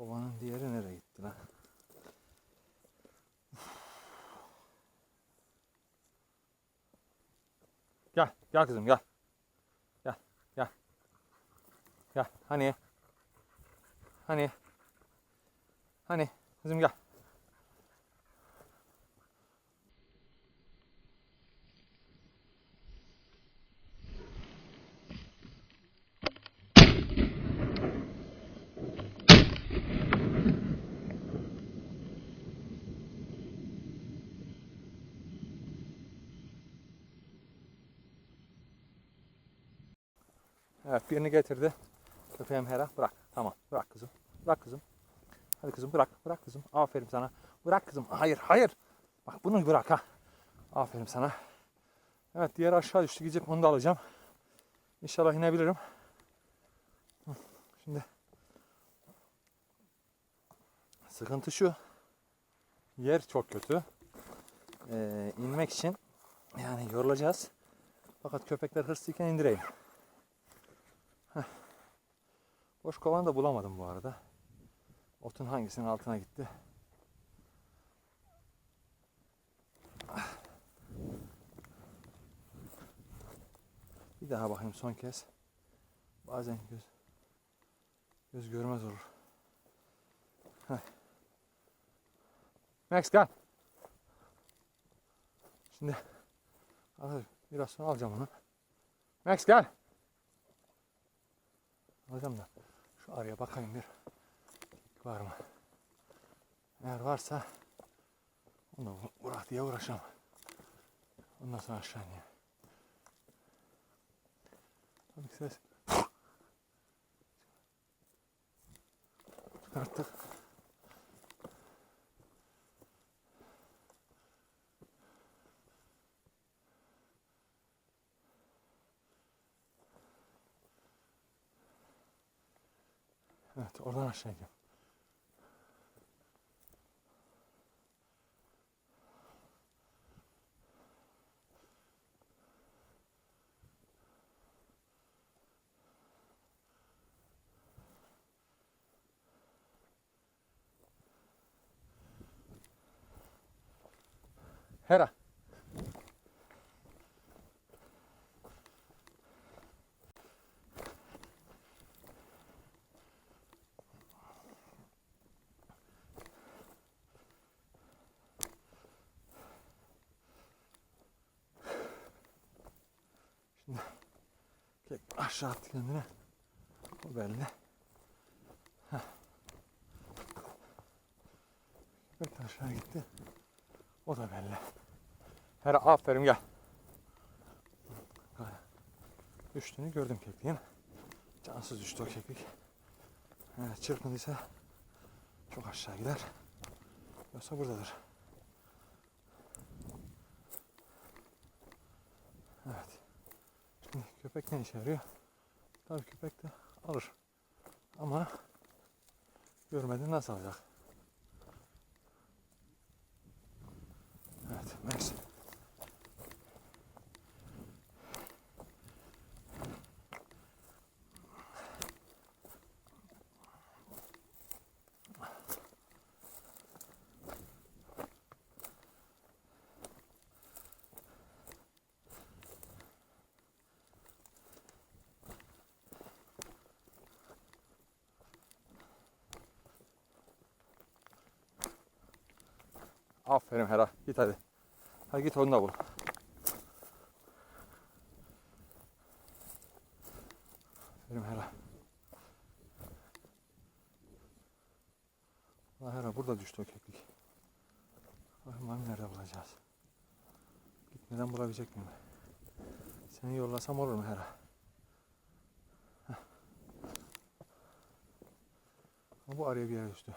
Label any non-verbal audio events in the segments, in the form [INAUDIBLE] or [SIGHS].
Kovanın diğeri nereye gitti lan? Gel, gel kızım gel. Gel, gel. Gel, hani? Hani? Hani? Kızım gel. Evet birini getirdi. Köpeğim Hera bırak. Tamam bırak kızım. Bırak kızım. Hadi kızım bırak. Bırak kızım. Aferin sana. Bırak kızım. Hayır hayır. Bak bunu bırak ha. Aferin sana. Evet diğer aşağı düştü. Gidecek onu da alacağım. İnşallah inebilirim. Şimdi sıkıntı şu. Yer çok kötü. Ee, inmek için yani yorulacağız. Fakat köpekler hırslıyken indireyim. Boş kovanı da bulamadım bu arada. Otun hangisinin altına gitti? Bir daha bakayım son kez. Bazen göz göz görmez olur. Heh. Max gel. Şimdi biraz sonra alacağım onu. Max gel. Alacağım da şu araya bakayım bir. Var mı? Eğer varsa onu bırak diye uğraşamam. Ondan sonra aşağı ineyim. Tabii ses. Çıkarttık. Evet oradan aşağı ineceğim. Hera. Şimdi kek aşağı attı kendine. O belli. Heh. Köpek aşağı gitti. O da belli. Hera aferin gel. Düştüğünü gördüm kekliğin. Cansız düştü o keklik. Evet, çırpındıysa çok aşağı gider. Yoksa buradadır. Evet. Köpek ne işe yarıyor? Tabii köpek de alır. Ama görmeden nasıl alacak? Evet, Max. Aferin Hera. Git hadi. Hadi git onu da bul. Aferin Hera. Ulan Hera burada düştü o keklik. Bakın nerede bulacağız? Gitmeden bulabilecek miyim? Seni yollasam olur mu Hera? Heh. Bu araya bir yere düştü.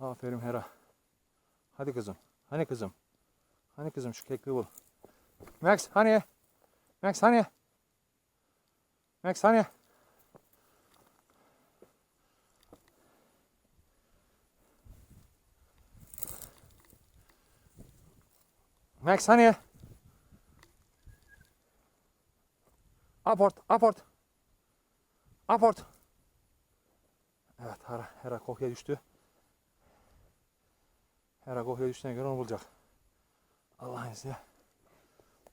Aferin Hera. Hadi kızım. Hani kızım? Hani kızım şu kekli bul. Max hani? Max hani? Max hani? Max hani? Aport, aport. Aport. Evet, Hera, Hera kokuya düştü. Hera kokuya düştüğüne göre onu bulacak. Allah'ın izniyle.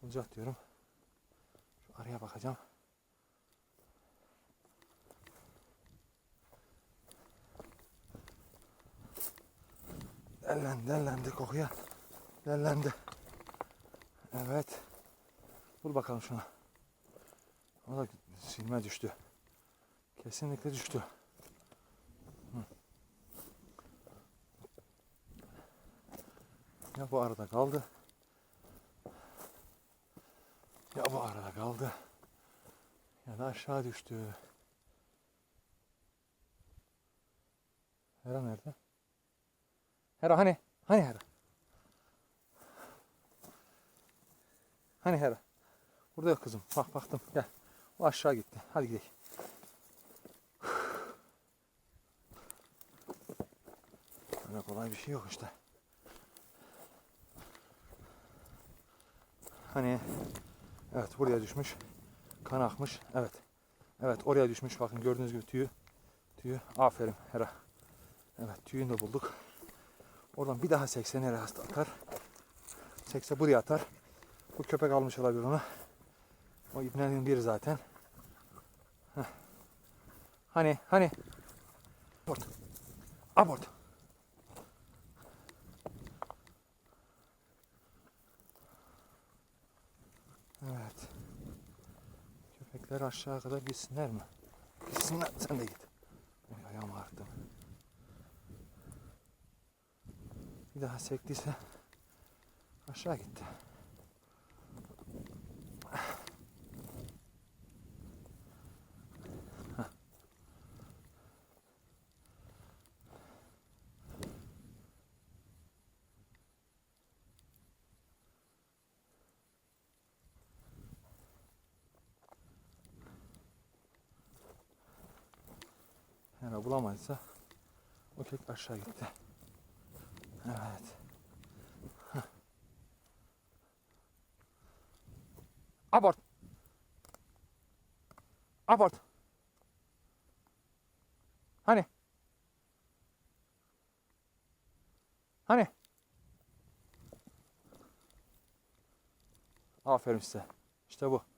Bulacak diyorum. Şu araya bakacağım. Dellendi, dellendi kokuya. Dellendi. Evet. Bul bakalım şunu. O da silme düştü. Kesinlikle düştü. Ya bu arada kaldı. Ya bu arada kaldı. Ya da aşağı düştü. Hera nerede? Hera hani? Hani Hera? Hani Hera? Burada yok kızım. Bak baktım. Gel. O aşağı gitti. Hadi gidelim. [SIGHS] Öyle kolay bir şey yok işte. Hani evet buraya düşmüş. Kan akmış. Evet. Evet oraya düşmüş. Bakın gördüğünüz gibi tüyü. Tüyü. Aferin Hera. Evet tüyünü de bulduk. Oradan bir daha 80 nereye hasta atar. 80 buraya atar. Bu köpek almış olabilir onu. O ibnenin biri zaten. Heh. Hani hani. Abort. Abort. Evet. Köpekler aşağı kadar gitsinler mi? Gitsinler. Sen de git. Oy, ayağım ağrıdı. Bir daha sektiyse aşağı gitti. Yani bulamayızsa o kek aşağı gitti. Evet. Hah. Abort. Abort. Hani? Hani? Aferin size. İşte bu.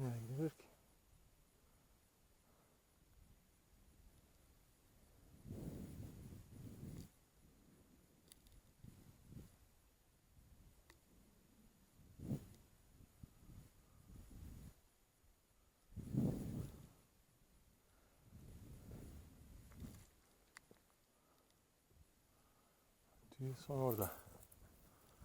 Nereye gidilir ki? Tüy son orada.